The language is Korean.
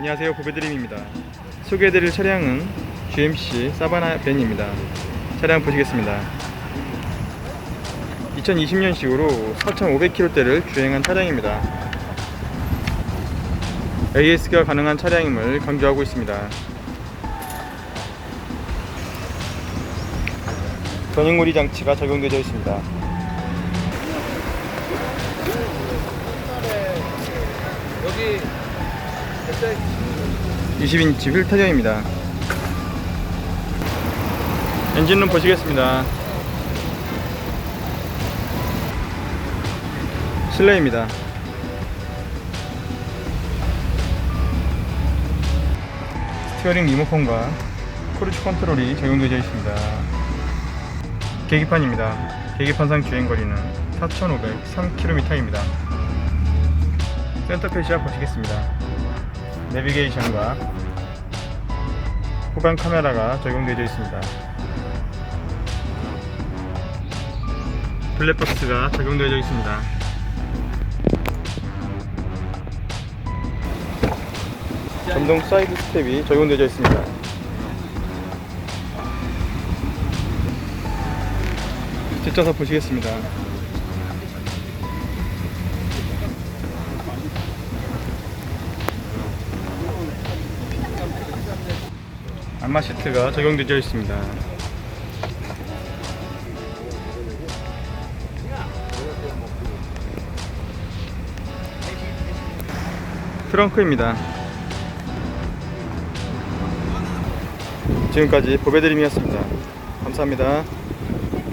안녕하세요. 보배드림입니다. 소개해드릴 차량은 GMC 사바나 벤입니다. 차량 보시겠습니다. 2020년식으로 4,500km대를 주행한 차량입니다. AS가 가능한 차량임을 강조하고 있습니다. 전용무리 장치가 적용되어 있습니다 20인치 휠 타이어입니다. 엔진룸 보시겠습니다. 실내입니다. 스티어링 리모컨과 크루즈 컨트롤이 적용되어 있습니다. 계기판입니다. 계기판상 주행거리는 4,503km입니다. 센터 페시아 보시겠습니다. 내비게이션과 후방 카메라가 적용되어 있습니다. 블랙박스가 적용되어 있습니다. 전동 사이드 스텝이 적용되어 있습니다. 뒷좌석 보시겠습니다. 안마 시트가 적용되어 있습니다. 트렁크입니다. 지금까지 보배드림이었습니다. 감사합니다.